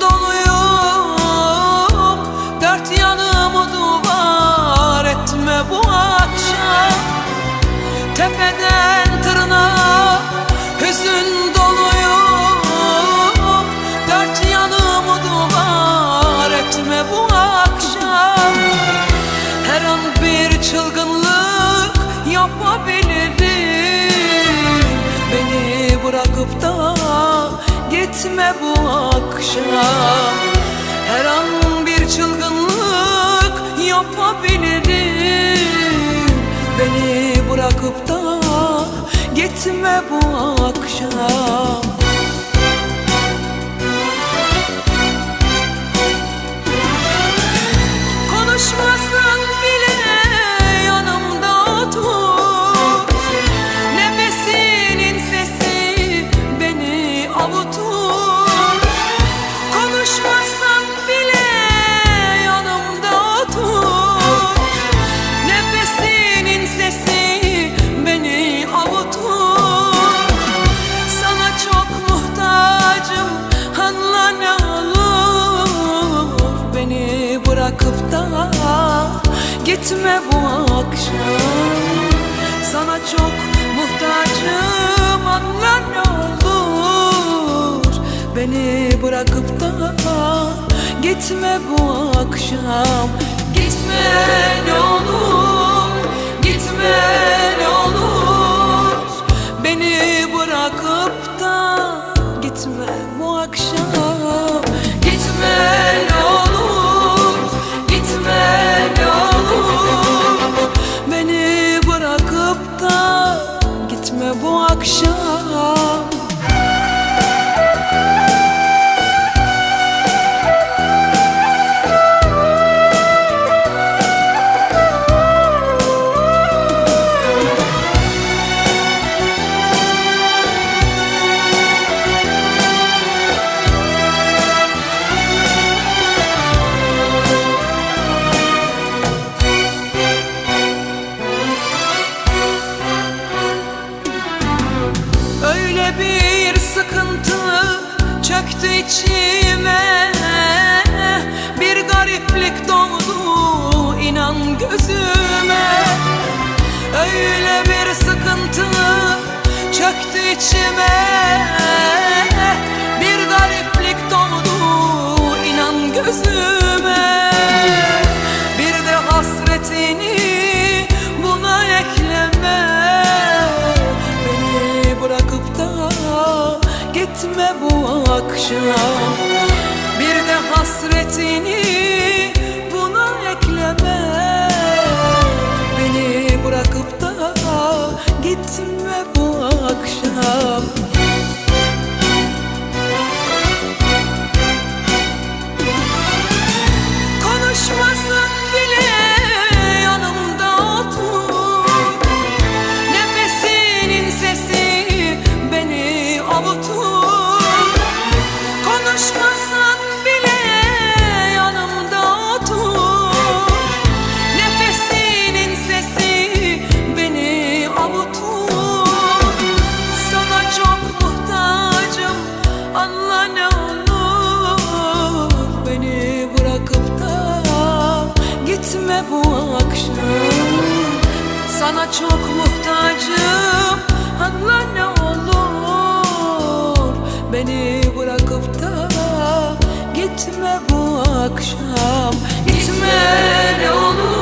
doluyum. Dört yanımı duvar etme bu akşam. Tepeden tırnağa hüzün doluyum. Dört yanımı duvar etme bu akşam. Her an bir çılgınlık yapabilirim. Beni bırakıp da gitme bu akşam. Her an bir çılgınlık yapabilirim. Beni bırakıp da gitme bu akşam gitme bu akşam. Sana çok muhtacım anla ne olur Beni bırakıp da gitme bu akşam. Gitme ne olur Gitme ne olur içime Bir gariplik doğdu inan gözüme. Öyle bir sıkıntı çöktü içime. Bir gariplik doğdu inan gözüme gitme bu akşam. Bir de hasretini buna ekleme. Beni bırakıp da gitme bu akşam. Sana çok muhtacım. Anla ne olur Beni bırakıp da gitme bu akşam. Gitme ne olur